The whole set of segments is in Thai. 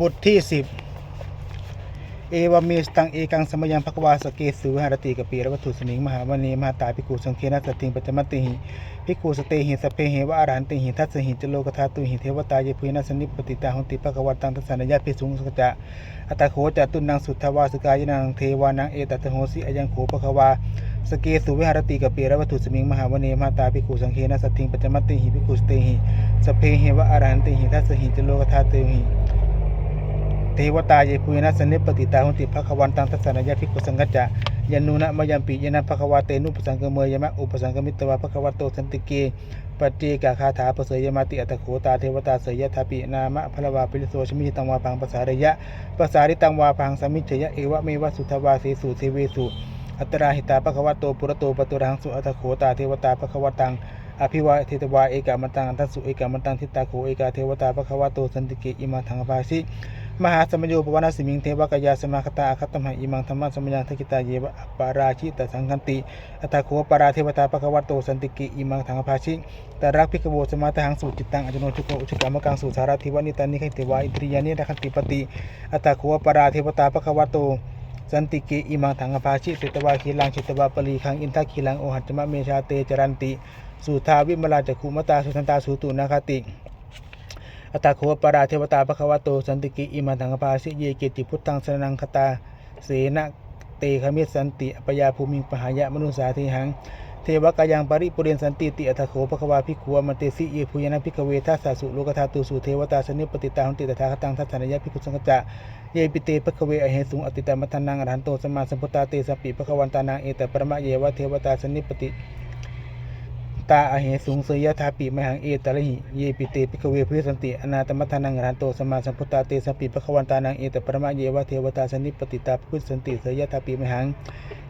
บทที่สิบเอวามีสตังเอกังสมยังภควาสเกสุวิหารติกปีระวัตถุสมิงมหาวณีมหาตาภิกขุสังเคนะสติงปัจจมติหิภิกขุสเตหิสพเหวะอรันติหิทัสสหิจโลกธาตุหิเทวตาเยพุยนะสนิปติตาหุติภควตังทัสนยะภิสุงสกจะอัตโขจะตุนังสุทธวาสกายนังเทวานังเอตัตโหสิอยังโขภควาสเกสุวิหารติกเปีระวัตถุสมิงมหาวณีมหาตาภิกขุสังเคนะสติงปัจจมติหิภิกขุสเตหิสพเหวะอรันติหิทัสสหิจโลกธาตุหิ เทวตาเยปุยนะสนิปปติตาหุติภควันตังทัสสนายาภิกขุสังกัจจะยันนูนะมยัมปิยนะภควาเตนุปสังกเมยมะอุปสังกมิตวาภควาโตสันติเกปฏิกาคาถาปเสยยมาติอัตโขตาเทวตาเสยยะทาปินามะพลวาปิริโสชมิตังวาพังภาษาระยะภาษาริตังวาพังสมิจยะเอวะเมวะสุทวาเสสุเทเวสุอัตราหิตาภควาโตปุระโตปตุรังสุอัตโขตาเทวตาภควาตังอภิวาเทตวาเอกามันตังอันทัสสุเอกามันตังทิตาโขเอกาเทวตาภควาโตสันติเกอิมาทังภาสิ มหาสมโยปวนาสิมิงเทวกายาสมาคตาอคตมหะอิมังธรรมะสมยังทกิตาเยวะปาราชิตสังคันติอัตถโขปาราเทวตาปะคะวะโตสันติกิอิมังทังภาชิตรักพิกโวสมาตหังสูจิตตังอจโนชุโกอุชกามกังสุสาราธิวานิตานิขิเทวาอิตริยานิรักขันติปติอัตถโขปาราเทวตาปะคะวะโตสันติกิอิมังทังภาชิเสตวาคีลังชิตวาปลีคังอินทาคีลังโอหัจจมะเมชาเตจรันติสุทาวิมลาจักขุมตาสุทันตาสุตุนาคติ อัตาโคปราเทวตาภควโตสันติกิอิมาทังคปาสิเยเกติพุทธังสนังคตาเสนะเตคมิสันติอปยาภูมิงปหายะมนุสาเทหัง เทวกายังปริปุเรนสันติติอัตถโขภควาภิกขุอมันเตสิเยภูยนะภิกเวทัสสสุโลกธาตุสุเทวตาสนิปติตาหุนติตถาคตังทัสสนยะภิกขุสังกจะเยปิเตภควเวอเหสุงอติตามัทนังอรหันโตสมาสัมพุตตาเตสปปิภควันตานังเอตปรมะเยวะเทวตาสนิปติ ตาอเหสุงเสยยะทาปิมหังเอตระหิเยปิเตปิกเวพุทสันติอนาตมัทานังรันโตสมาสัมพุตตาเตสัพปิปะควันตานังเอตปรมะเยวะเทวตาสนิปติตาพุทธสันติเสยยะทาปิมหัง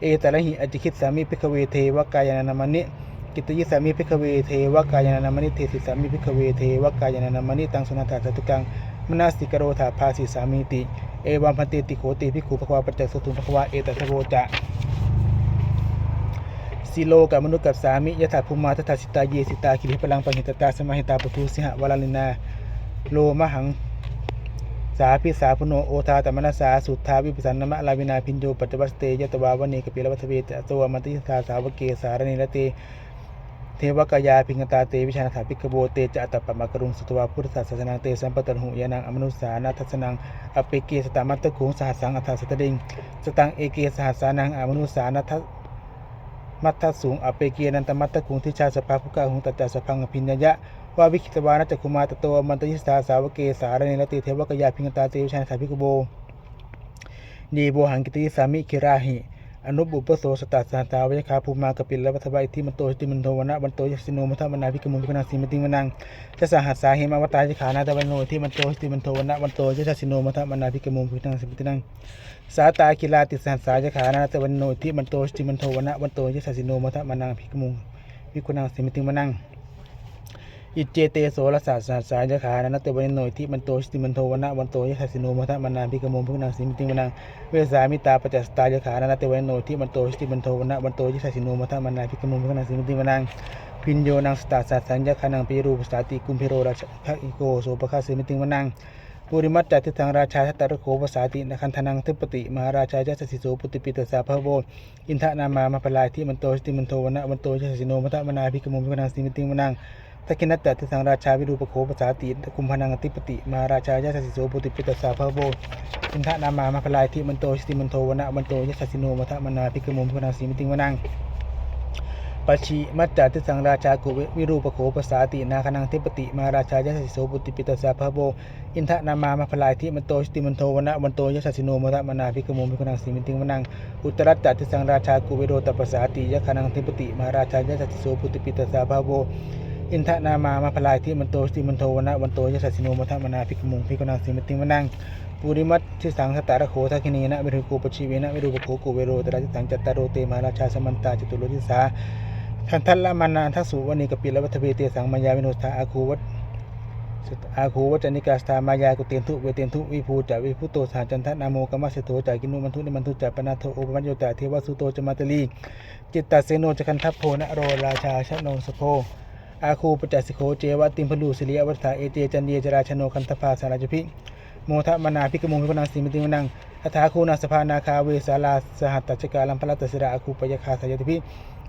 เอตระหิอจิคิตสามิปิกเวเทวกายานามนิกิตยิสามิพิกเวเทวกายานามนิเทสิสามิพิกเวเทวกายานามนิตังสุนัตถาสตุกังมนาสติกโรธาภาสิสามิติ เอวัมพันติติโขติภิกขุภควาปัจจสุตุภควาเอตัสโรจะ สิโลกับมนุษย์กับสามิยถาภูมาทถาสิตาเยสิตาคิริพลังปัญญตตาสมาหิตาปทุสิหะวลาลินา โลมหัง สาพิสาพุโนโอทาตมนัสสาสุทธาวิปัสสนนมะลาวินาพินโยปัจจวัสเตยตวาวเนกปิลวัตเวตตัวมัติสาสาวเกสารณิรเตเทวกายาพิงตาเตวิชานาถาภิกโบเตจะอัตปะมะกรุงสุตวาพุทธศาสนาเตสัมปตันหุยานังอมนุสานาทัสนังอเปเกสตามัตตะขุงสหัสังอัฏฐสตดิงสตังเอเกสหัสสานังอมนุสานาทั มัทธสูงอเปเกียนันตมัตตคุงทิชาสภาภุกาหุงตัจจสพังพินญะว่าวิคิตวานัจคุมาตโตมันตยิสตาสาวเกสารเนรติเทวกยาพิงตาเตวิชานสาภิกโบนีโบหังกิติสามิคิราหิ อนุบุปโสสตัสสาตาวิคาภูมา กปิลวัฏบายที่มันโตติมันโทวนะบันโตยสิโนมัทมนาพิกมุขนังสีมติมนังจะสหัสสาเหมาวตาจิขานาตวันโนที่มันโตติมันโทวนะบันโตยสิโนมัทมนาพิกมุขนังสีมตินังสาตากิลาติสันสายขานาตวันโนที่มันโตติมันโทวนะบันโตยสิโนมัทมนาพิกมุงพิกุนังสิมิติมนัง อิเจเตโสรสาสาสายะขานาตวันโนยทิมันโตติมันโทวนะวันโตยสัสสิโนมัทมานังพิกมุงพิกุนังสิมติมนังเวสามิตาปัจจสตายะขานาตวันโนยทิมันโตติมันโทวนะวันโตยสัสสิโนมัทมานังพิกมุงพิกุนังสิมติมนังพินโยนังสตาสัสัญญาขานังปีรูปสาติกุมพิโรราชภอิโกโสปะคาสิมติมนังปุริมัตจัติทังราชาทัตตะโขภาษาตินคันธนังทิปติมหาราชาจัสสิโสปุติปิตสาภโวอินทนามามาปลายที่มันโตสติมันโทวนะมันโตจัสสิโนมัตมนาภิกมุมิกนังสิมติมนัง ตะกินัตจัติทังราชาวิรูปโขภาษาติตะกุมพนังติปติ มาราชาจัสสิโสปุติปิตสาภโวอินทะนามามาปลายที่มันโตสติมันโทวนะมันโตจัสสิโนมัตมนาภิกมุมิกนังสิมิติมนังปชิมัจจติสังราชากุวิรูปโขภาษาตินาคนังเทปติมาราชายสิโสปุติปิตสาภโบอินทะนามามาพลายที่มันโตสติมันโทวนะวันโตยสัสิโนมะมนาภิกมุมิกนังสิมิติงมนังอุตรัจจติสังราชากุวิโรตภาษาติยคนังเทปติมาราชายสิโสปุติปิตสาภโบ อินทนามามาพลายที่มันโตสติมันโทวันะวันโตยสัสสิโนมะมนาภิกมุมิกนังสิมติงมนังปุริมัตทิสังสตารโขทักขินีนะวิรุโกปชิเวนะวิรูปโขกุเวโรตระจิตังจัตตารโรเตมาราชาสมันตาจตุโรทิสาทันทัลละมานาทักษุวันีกปิลวัฏเวเตสังมายาวินุสาอาคูวัตอาคูวัจนิกาสตามายากุเตนทุเวเตนทุวิภูจาวิพุโตสาจันทนาโมกมัสสโตจากินุมันทุนิมันทุจาปนาโทโอปมัญโยตเทวสุโตจมาตลีจิตตเสโนจคันทัพโพนโรราชาชโนสโพ อาคูปจัสสิโคเจวะติมพลูสิริยวัฏฐาเอเจจันเยจราชโนคันทภาสาราจพิโมทะมนาภิกขโมภิกขุนังสีมิติมนังอัฐาคูนาสภานาคาเวสาลาสหัตตจกาลัมพลัตสิระอาคูปยคาสายติพิ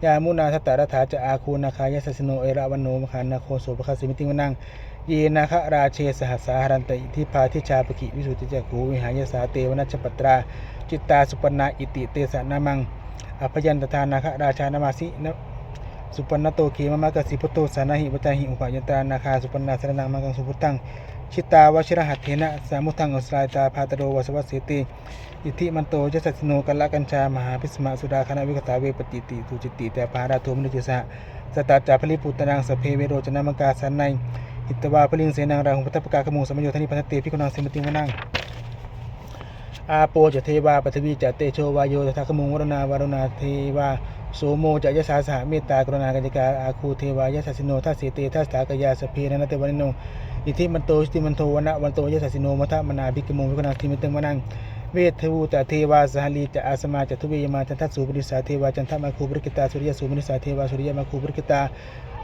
ยามุนาทัตตารัฐาจะอาคูนาคายสสิโนเอราวันโนมคานาโคโสภคาสีมิติมนังเยนาคราเชสหัสสาหรันติทิพาทิชาปกิวิสุทธิจักูวิหายสาเตวนัชปตราจิตตาสุปนาอิติเตสะนามังอภยันตทานาคราชานามาสินะ สุปนโตเขมามะกสิพุโตสานาหิปตาหิอุปายตานาคาสุปนาสรนังมังกังสุพุตังชิตาวชิรหัตเถนะสามุทังอสรายตาพาตโรวสวัสเสติอิทิมันโตยสัสโนกัลละกัญชามหาพิสมาสุดาคณะวิกตาเวปติติตุจิตติแต่ปาราโทมนุจิสะสตาจาพลิปุตนังสเพเวโรจนะมังกาสันในหิตวาพลิงเสนังราหุปตปกากขมูสมโยธนิพันธเตพิคุนังสิมติมนังอาโปจะเทวาปฐวีจะเตโชวายโยตถาคมุงวรณาวารณาเทวา โสโมจะยะสาสหเมตตากรุณากัญกาอาคูเทวายะสัสิโนทัสเสเตทัสสากยาสพเพนะนเตวนิโนอิทิมันโตสติมันโทวนะวันโตยะสัสิโนมัทะมนาภิกขโมวิกนังทิมิตึงมนังเวทวูจะเทวาสหลีจะอาสมาจะทุเวยมาจันทัสสุปริสาเทวาจันทมาคูปริกิตาสุริยสุปริสาเทวาสุริยมาคูปริกิตา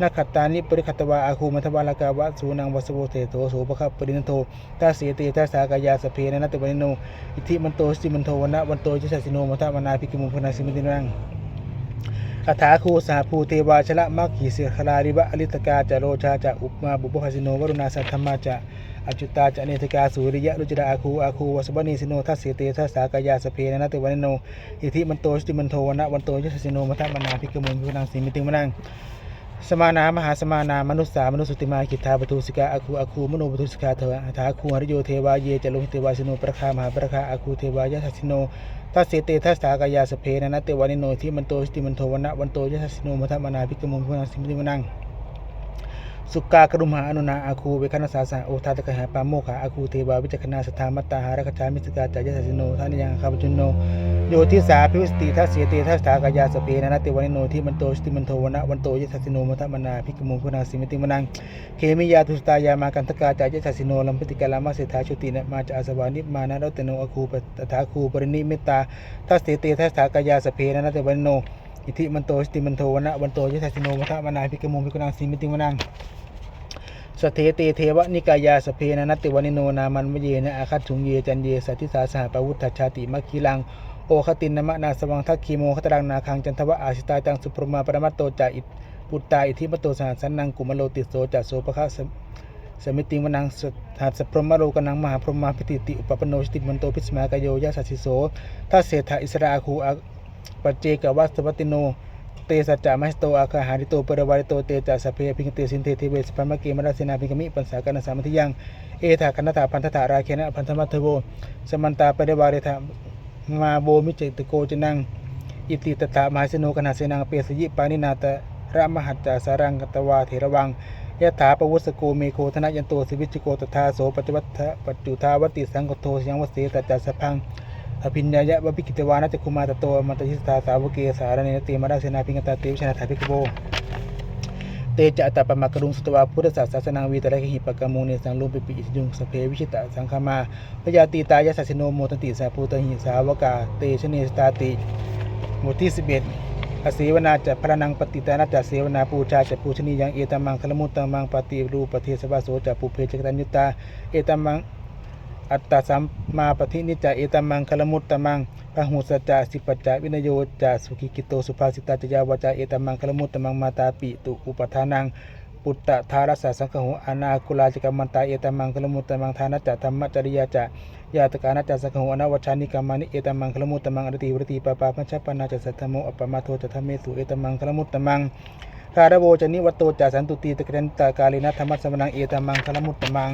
นักขัตตานิปริขัตวาอาคูมัทวาลกาวะสูนังวสโวเตโตโสภคปรินโททัสเสเตทัสสากยาสเพนะนเตวนิโนอิทธิมันโตสติมันโทวนะวันโตจิสัสิโนมัทมนาภิกขมุพนาสิมิตินัง คาถาคูสาภูเทวาชละมักขีเสคลาริบะอลิตกาจะโรชาจะอุปมาบุพพสิโนวรุณาสัทธมมาจะอจุตาจะเนติกาสุริยะรุจดาอาคูอาคูวสบณีสิโนทัสเสเตทัสสากายาสเพนะนะเตวันโนอิทิมันโตสติมันโทวนะวันโตยัสสิโนมัทมนาภิกขมุพนาสิมิติมนัง สมานามหาสมานามนุษย์สามนุษย์สุติมากิทธาปทุสิกาอาคูอาคูมโนปทุสิกาเถอะถาคูหริโยเทวาเยจะลงเทวาสิโนประคามหาประคาอาคูเทวายะสัสสิโนทัสเสเตทัสสากายาสเพนะนะเตวานิโนที่มันโตสติมันโทวนะวันโตยะสัสสิโนมัทมนาพิกมุพนาสิมติมนัง สุกากรุมหาอนุนาอาคูเวคณสาสะโอทาตกหาปาโมขาอาคูเทวาวิจักนาสถามัตตาหารคจามิสกาจายสัสสิโนทานิยังคาปจุนโนโยทิสาพิวสติทัสเสเตทัสสากายาสเพนะนะเตวานิโนที่มันโตสติมันโทวนะวันโตยสัสสิโนมัทมนาภิกมุพนาสิมิติมนังเคมิยาทุสตายามากันตกาจายสัสสิโนลัมปติกาลามาเสถาชุตินะมาจาอาสวานิมานะรัตโนอาคูปตถาคูปรินิมิตตาทัสเสเตทัสสากายาสเพนะนะเตวานิโน อิทิมันโตสติมันโทวันะวันโตยะสัสสิโนมัทมานาภิกมุภิกนังสิมิติมนังสเทเตเทวนิกายาสเพนะนัตติวนิโนนามันมเยนะอาคัตถุงเยจันเยสัตติสาสหปวุฒชาติมัคคีลังโอคตินนมะนาสวังทักคีโมคตรังนาคังจันทวะอาชิตาจังสุปรมาปรมัตโตจาอิปุตตาอิทิมโตสหัสสันนังกุมโลติโสจัโสปะคะสมสมิติวนังสหัสพรหมโลกนังมหาพรหมาพิติติอุปปโนชติมันโตพิสมากโยยะสัสสิโสทัสเสถาอิสราอาคูอา ปัจเจกวัสวัติโน เตสัจจะมัสโตอาคาหาริโตปรวาริโตเตจะสเพพิงเตสินเทเทเวสปัมมะเกมราเสนาพิกมิปัสสากันสามัติยัง เอถาคณตาพันธตาราเคนะพันธมัทโว สมันตาปรวาริธามาโบมิเจตโกจนัง อิติตถามหาสนุกนาเสนังเปสยิปานินาตระมหัจจาสารังกตวาเถระวังยะถาปวุสโกเมโคธนยันโตสิวิจโกตถาโสปัจวัตถะปัจจุทาวติสังกโตยังวเสตจัสพัง อภิญญายะวะปิกิตวานะจักคุมาตโตมัตติสตาสาวเกสารเนนเตมราเสนาพิงกตาเตวิชนาถาภิกโบเตจะตตปะมะกรุงสตวาพุทธศาสนาวีตระหิปะกะโมเนสังลุมปิปิอิยุงสเพวิชิตะสังคมาพยาตีตายะสัสโนโมตติสาภูตหิสาวกาเตชเนสตาติหมวดที่11อเสวนาจะพระนังปฏิตานาจะเสวนาปูชาจะปูชนียังเอตมังคลมุตตัมมังปฏิรูปเทสวาโสจะปุเพจกตัญยุตาเอตมัง อัตตสัมมาปฏินิจจเอตมังคลมุตตมังพหุสัจจสิปัจจะวินโยจะสุขิกิโตสุภาสิตาจยาวจาเอตมังคลมุตตมังมาตาปิตุอุปทานังปุตตะทารัสสะสังฆโหอนาคุลาจิกรรมันตาเอตมังคลมุตตมังทานัจจธรรมจริยาจะยาตกานัจจสังฆโหอนวัชานิกรรมานิเอตมังคลมุตตมังอรติวรติปปาปัญชปนาจสัทธโมอปมาโทจธรรมเมสุเอตมังคลมุตตมังคารโวจนิวัตโตจะสันตุตีตะเกรนตากาลินัธรรมสมนังเอตมมังคลมุตตมัง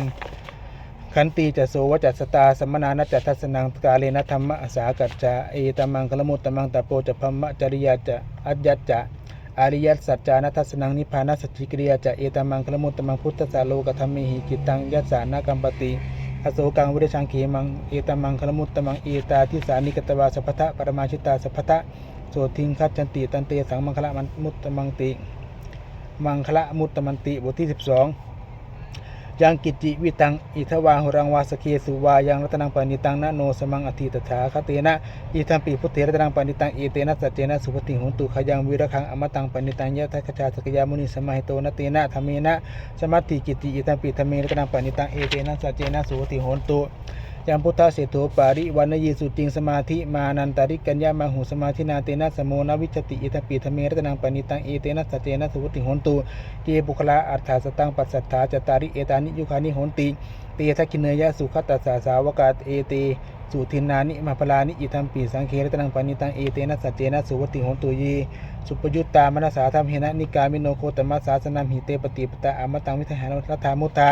ขันตีจะโสวจัสตาสมนานัจจทัสนังกาเลนะธรรมะสากัจจะเอตมังคลมุตตมังตะโปจะพมะจริยาจะอัจยัจจะอาริยัสสัจจานัทัสนังนิพพานัสสจิกริยาจะเอตมังคลมุตตมังพุทธสาโลกธรรมิหิกิตังยัสสานากัมปติอโศกังวิริชังเขมังเอตมังคลมุตตมังเอตาทิสานิกตวาสัพพทะปรมาชิตาสัพพทะโสทิงคัจจันติตันเตสังมังคละมุตตมังติ มังคละมุตตมันติบทที่12 ยังกิจิวิตังอิทวาหุรังวาสเคสุวายังรัตนังปานิตังนะโนสมังอธิตถาคเตนะอิทัมปีพุทเถรัตนังปานิตังเอเตนะสัจเจนะสุปฏิหุนตุขยังวิรคังอมตังปานิตังยะทัคชาสกยามุนิสมาหิโตนะเตนะธรรมเนะสมัติกิติอิทัมปีธรรมเมรัตนังปานิตังเอเตนะสัจเจนะสุปฏิหุนตุ ยังพุทธเสโถปาริวันยีสุติงสมาธิมานันตาริกัญญามาหุสมาธินาเตนะสมโมนวิชติอิทปิธเมรตนังปณิตังเอเตนะสเจนะสุติหนตุเกบุคลาอัฏฐาสตังปัสสัทธาจตาริเอตานิยุคานิหนติเตทักขิเนยะสุขตัสสาสาวกาเอเตสุทินานิมาพลานิอิทัมปีสังเครตนังปณิตังเอเตนะสจเจนะสุวติหนตุเยสุปยุตตามนสาธรรมเหนะนิกามิโนโคตมัสสาสนัมหิเตปฏิปตาอมตังวิทหานรัฐามุตา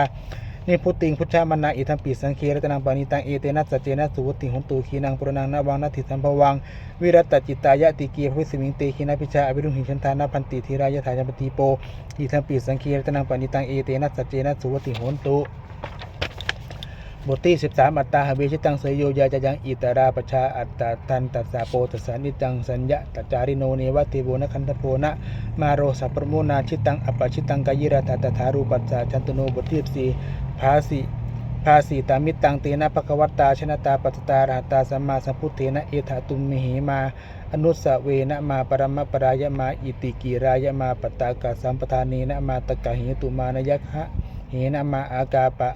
นิพุตติงพุทธามนาอิทัมปิสังเครตนังปานิตังเอเตนะสัจเจนะสุวติหนตูขีนังปรนังนาวังนาทิสัมภวัง วิรัตตจิตายะติเกียพุสิมิงเตขีนาพิชาอภิรุหิชันทานาพันติธีรายะถาจัมปติโปอิทัมปิสังเครตนังปานิตังเอเตนะสัจเจนะสุวติหนตู บทที่ 13 อัตตาหเวชิตังเสยโยยาจะยังอิตาราปชาอัตตาทันตัสสะโปตัสานิจังสัญญะตัจาริโนเนวะเทโวนะคันทโพนะมาโรสัพรโมนาชิตังอปชิตังกายิราตตถารูปัสสะชันตโนบทที่14ภาสิภาสีตามิตังเตนะภควตตาชนะตาปัสตาราตาสัมมาสัมพุทเทนะเอถาตุมมิหิมา อนุสเวนะมาปรมะปรายมาอิติกิรายมาปตากาสัมปทานีนะมาตกะหิตุมานยักขะเหนะมาอากาปะ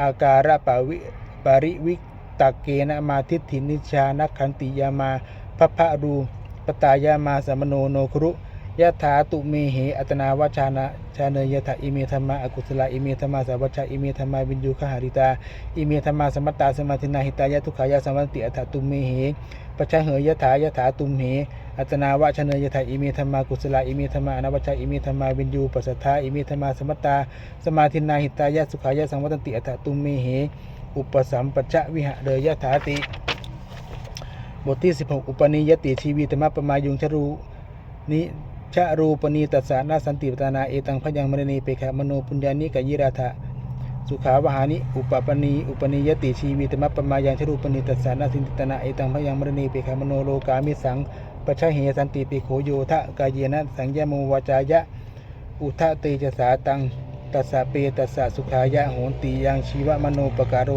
อาการะปะวิปริวิตะเกนะมาทิฏฐินิชานักขันติยามาพระพะรูปตายามาสมโนโนครุ ยะถาตุเมเหอัตนาวชานะชาเนยถาอิเมธรรมะอกุศลอิเมธรรมะสาวัชชะอิเมธรรมะวินยูขหาริตาอิเมธรรมะสมัตตาสมาธินาหิตายะทุขายะสมันติอัตตุเมเหปัจฉเหยยถายะถาตุมเหอัตนาวชาเนยถาอิเมธรรมะกุศลอิเมธรรมะอนาวชชะอิเมธรรมะวินยูปัสสัทธาอิเมธรรมะสมัตตาสมาธินาหิตายะสุขายะสังวัตติอัตตุเมเหอุปสัมปัจฉะวิหะเดยยถาติ บทที่ 16 อุปนิยติชีวิตมะปมายุงชรูนิ ชะรูปนีตัสสะนาสันติปตานาเอตังพยังมรณีเปขะมโนปุญญานิกยิราธะสุขาวหานิอุปปนีอุปนิยติชีวิตมะปมายังชรูปนีตัสสะนาสันติปตนาเอตังพยังมรณีเปขะมโนโลกามิสังปัจฉเหสันติปิโขโยทะกายเยนะสังยโมวาจายะ อุทะเตจสาตังตัสสะเปตัสสะสุขายะโหนติยังชีวมโนปการโร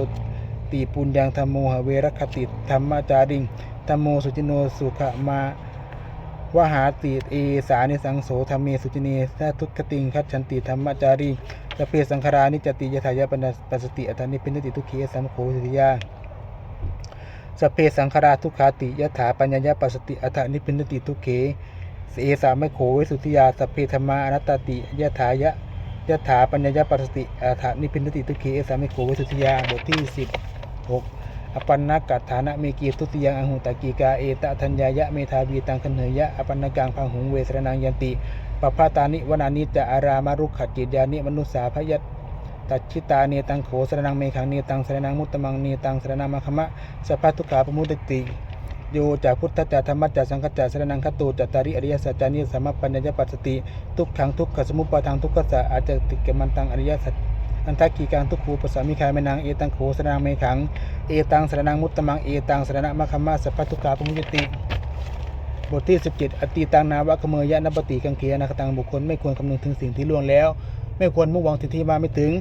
ติปุญญังธรรมโมหเวรคติธรรมจาริงธรรมโมสุจิโนสุขมา วหาติเอสานิสังโสธรรมเมสุจิเนสัทุกติงคัจฉันติธรรมจารีสเพสังขารานิจติยถายะปัญปัสติอัตานิพินติทุกขีสัมโคสิทยาสเพสังขาราทุกขาติยถาปัญญายปัสติอัฏฐนิพินติทุกเขเสสามโขวิสุทธิยาสเพธรรมานัตติยถายะยถาปัญญายปัสติอัฏฐนิพินติทุกเขเอสามโขวิสุทธิยาบทที่สิบหก อปันนกัตฐานะเมกีทุติยังอหุตกีกาเอตะทัญญายะเมธาวีตังคเนยะอปันนกังพังหุงเวสรนังยันติปปาตานิวนานิจะอารามารุขจิตยานิมนุสสาพยัตตัชิตาเนตังโขสรนังเมขังเนตังสรนังมุตตมังเนตังสรนังมัคคะมะสัพพะทุกขาปมุตติโยจากพุทธจาธรรมจาสังฆจาสรนังคตูจัตตาริอริยสัจจานิสัมมปัญญาปัสสติ ทุกขังทุกขสมุปปาทางทุกขสะอาจจะติกมันตังอริยสัจ อันทักกีการทุกขูปสามิคายมนังเอตังโขสนังเมขังเอตังสนังมุตตมังเอตังสนังมัคคมะสัพพทุกขาปมุตติ บทที่ 17 อติตังนาวะขเมยยะนปฏิกังเกียนาคตังบุคคลไม่ควรคำนึงถึงสิ่งที่ล่วงแล้ว ไม่ควรมุ่งหวังสิ่งที่มาไม่ถึง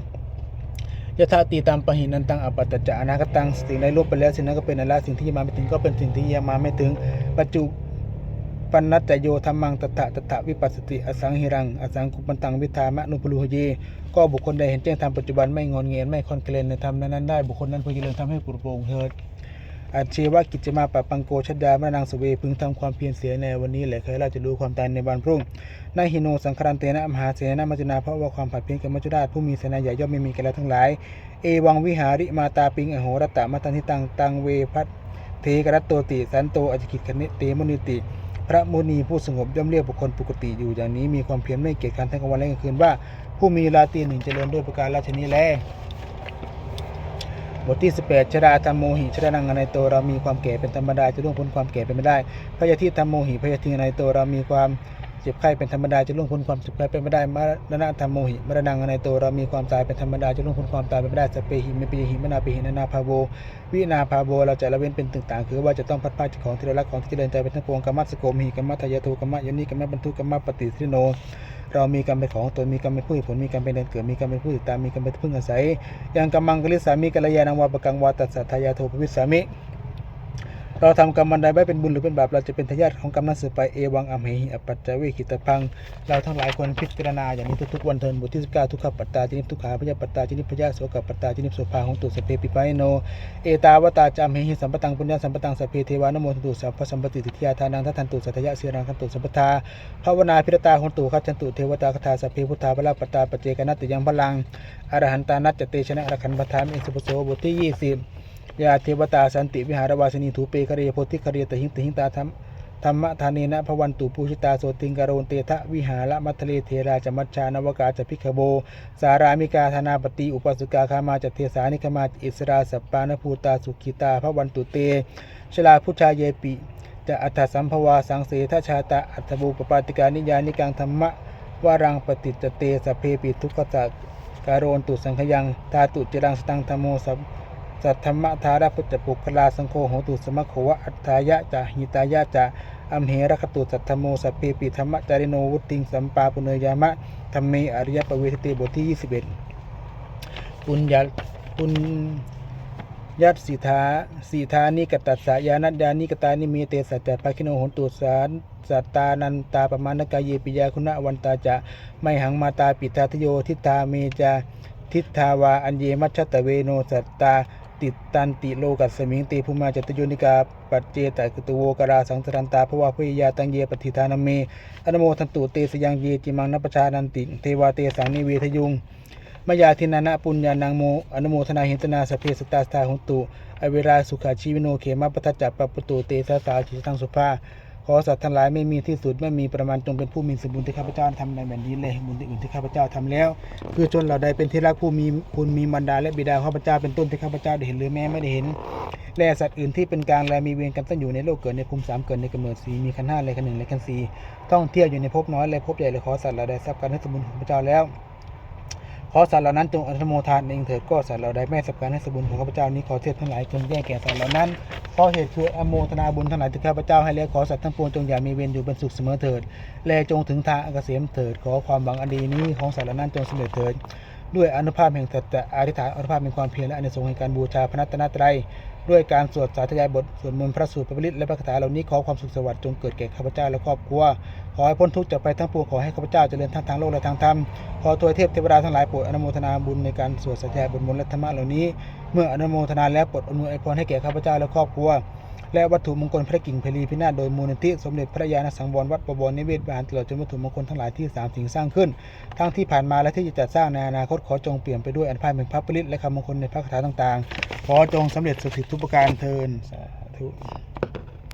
ยถาตีตามปะหินันตังอปัตตจะอนาคตังสิ่งใดล่วงไปแล้วสิ่งนั้นก็เป็นอนาสิ่งที่ยังมาไม่ถึงก็เป็นสิ่งที่ยังมาไม่ถึงปัจจุ ปันนัตโยธรรมังตถะตถะวิปัสสติอสังหิรังอสังคุปันตังวิธามะนุปลุหเยก็บุคคลใดเห็นแจ้งธรรมปัจจุบันไม่งอนเงียนไม่คอนเกลนในธรรมนั้นๆได้บุคคลนั้นพึงเจริญทำให้ปลุกโปรงเถิดอาเชวะกิจมาปะปังโกชดดามะนางสเวพึงทำความเพียรเสียในวันนี้แหละเคยเราจะรู้ความตายในวันพรุ่งนายหิโนสังครันเตนะมหาเสนามัจนาเพราะว่าความผัดเพี้ยนกับมัจจุราชผู้มีเสนาใหญ่ย่อมไม่มีกันแล้วทั้งหลาย เอวังวิหาริมาตาปิงอโหรตตะมัตันทิตังตังเวพัทเทกรัตโตติสันโตอจิกิจคณิเตมุนิติ พระมุนีผู้สงบย่อมเรียกบุคคลปกติอยู่อย่างนี้มีความเพียรไม่เกียจคร้ารทั้งกลางวันและกลางคืนว่า ผู้มีราตรีหนึ่งเจริญด้วยประการราชนี้แลบทที่ 18ชราธรรมโมหิชรานังในตัวเรามีความแก่เป็นธรรมดาจะล่วงพ้นความแก่ไปไม่ได้พยาธิธรรมโมหิพยาธิในตัวเรามีความ เจ็บไข้เป็นธรรมดาจะล่วงพ้นความเจ็บไข้ไปไม่ได้มรณะธรรมโมหิมรณังในตัวเรามีความตายเป็นธรรมดาจะล่วงพ้นความตายไปไม่ได้สเปหิไม่ปีหิมนาปีหินานาภาโววินาภาโวเราจะละเว้นเป็นต่างๆ คือว่าจะต้องพัดพาจากของที่เรารักของที่เจริญใจเป็นทั้งปวงกรรมสโกมหิกรรมทายาทูกรรมยนิกรรมบรรทุกรรมปฏิสิโน เรามีกรรมเป็นของตนมีกรรมเป็นผู้ให้ผลมีกรรมเป็นเดินเกิดมีกรรมเป็นผู้ติดตามมีกรรมเป็นพึ่งอาศัยอย่างกำมังกลิสามิกัลยาณังวาปกังวาตัสสะทายาโทภวิสามิ เราทำกรรมมันใดไว้เป็นบุญหรือเป็นบาปเราจะเป็นทายาทของกรรมนั้นสืบไปเอวังอมเหหิอปัจจเวคิตพัง เราทั้งหลายควรพิจารณาอย่างนี้ทุกๆวันเทินบทที่19ทุกขปัตตาจินิทุกขาพยาปัตตาจินิพยาโสกปัตตาจินิโสภาของตุสเพปิปายโนเอตาวตาจามเหหิสัมปตังปุญญาสัมปตังสเพเทวานโมตุสัพพสัมปติทิทยาทานังทัทันตุสัทยะเสียรังคันตุสัมปทาภาวนาพิรตาของตุขัจจันตุเทวตาคาถาสเพพุทธาพระปัตตาปเจกนัตติยังพลังอรหันตานัจจเตชนะอรคันปทามเอสุปโสบทที่ยี่สิบ ยาเทวตาสันติวิหารวาสนีถูเปคเรโพธิคเรตหิงตหิงตาธรรมธรรมทานีนะพวันตุปูชิตาโสติงกโรนเตทะวิหารมัทะเลเทราจมัชชานวกาจพิกขโบ สารามิกาธนาปฏิอุปสุกาคามาจเทสานิคมาจอิสราสปานภูตาสุขิตาพวันตุเตชลาพุชาเยปิจะอัฏฐสัมภวาสังเสทชาตะอัฏฐบูปปาติกานิยานิกังธรรมะวารังปฏิจเตสเพปิทุกขจักการโรนตุสังขยังทาตุจรังสตังธรรมโมสัพ สัทธรรมธาราพุทธปุคลาสังโฆโหตุสมะโขวะอัฏฐายะจะหิตายะจะอัมเหรคตุสัทธโมสัพเพปิธรรมจาริโนวุติงสัมปาปุเนยามะธรรมเมอริยปเวทติบทที่ 21 ปุญญาปุญยัตสิทธาสีทานิกตัสสะยานัดยานิกตานิเมเตสัจจภาคิโนโหนตุสารสัตตานันตาปมาณกายเยปิยาคุณวันตาจะไม่หังมาตาปิตาทโยทิตาเมจาทิฏฐาวาอัญเยมัชชตเวโนสัตตา ติดตันติโลกัสมิงติภูมาจตโยนิกาปัจเจตกตุโวกราสังสรันตาภวะพยาตังเยปฏิทานเมอนุโมทันตุเตสยังเยจิมังนปชานันติเทวาเตสังนิเวทยุงมายาทินานะปุญญานังโมอนุโมทนาหินตนาสเพสตตาสตาหุตุอเวราสุขาชีวิโนเขมาปทัจจะปปตุเตสาสาชิตังสุภา ขอสัตว์ทั้งหลายไม่มีที่สุดไม่มีประมาณจงเป็นผู้มีสมบุญที่ข้าพเจ้าทำในแผ่นดินเลยบุญที่อื่นที่ข้าพเจ้าทำแล้วเพื่อชนเราใดเป็นที่รักผู้มีคุณมีมารดาและบิดาข้าพเจ้าเป็นต้นที่ข้าพเจ้าได้เห็นหรือแม้ไม่ได้เห็นและสัตว์อื่นที่เป็นกลางและมีเวรกันตั้งอยู่ในโลกเกิดในภูมิสามเกิดในกำเนิดสีมีขันห้าและขันหนึ่งและขันสี่ท่องเที่ยวอยู่ในภพน้อยและภพใหญ่และขอสัตว์เราใดทรัพย์การให้สมบูรณ์ของข้าพเจ้าแล้ว ขอสัตว์เหล่านั้นจงอนุโมทานเองเถิดก็สัตว์เหล่าใดไม่สับการให้สมบูรณ์ของข้าพเจ้านี้ขอเทพทั้งหลายจงแย่งแก่สัตว์เหล่านั้นขอเหตุคืออโมทนาบุญทั้งหลายที่ข้าพเจ้าให้แล้วขอสัตว์ทั้งปวงจงอย่ามีเวรอยู่เป็นสุขเสมอเถิดแลจงถึงทางอันเกษมเถิดขอความหวังอันดีนี้ของสัตว์เหล่านั้นจงสำเร็จเถิดด้วยอนุภาพแห่งสัจจะอธิษฐานอนุภาพแห่งความเพียรและอนิสงส์แห่งการบูชาพระนัตนตรัย ด้วยการสวดสาธยายบทสวดมนต์พระสูตรพระบริตและพระคาถาเหล่านี้ขอความสุขสวัสดิ์จงเกิดแก่ข้าพเจ้าและครอบครัวขอให้พ้นทุกข์จากไปทั้งปวงขอให้ข้าพเจ้าเจริญทั้งทางโลกและทางธรรมขอตัวเทพเทวดาทั้งหลายโปรดอนุโมทนาบุญในการสวดสาธยายบทมนต์และธรรมะเหล่านี้ เมื่ออนุโมทนาแล้วโปรดอำนวยพรให้แก่ข้าพเจ้าและครอบครัว และวัตถุมงคลพระกิ่งเพลีพินาศโดยมูลนิธิสมเด็จพระยาณสังวรวัดประวรนิเวศบาลตลอดจนวัตถุมงคลทั้งหลายที่สามสิ่งสร้างขึ้น ทั้งที่ผ่านมาและที่จะจัดสร้างในอนาคตขอจงเปลี่ยนไปด้วยอันภายเป็นพระปริตและคำมงคลในพระคาถาต่างๆ ขอจงสำเร็จสุขสิทธิทุกประการเทินสาธุ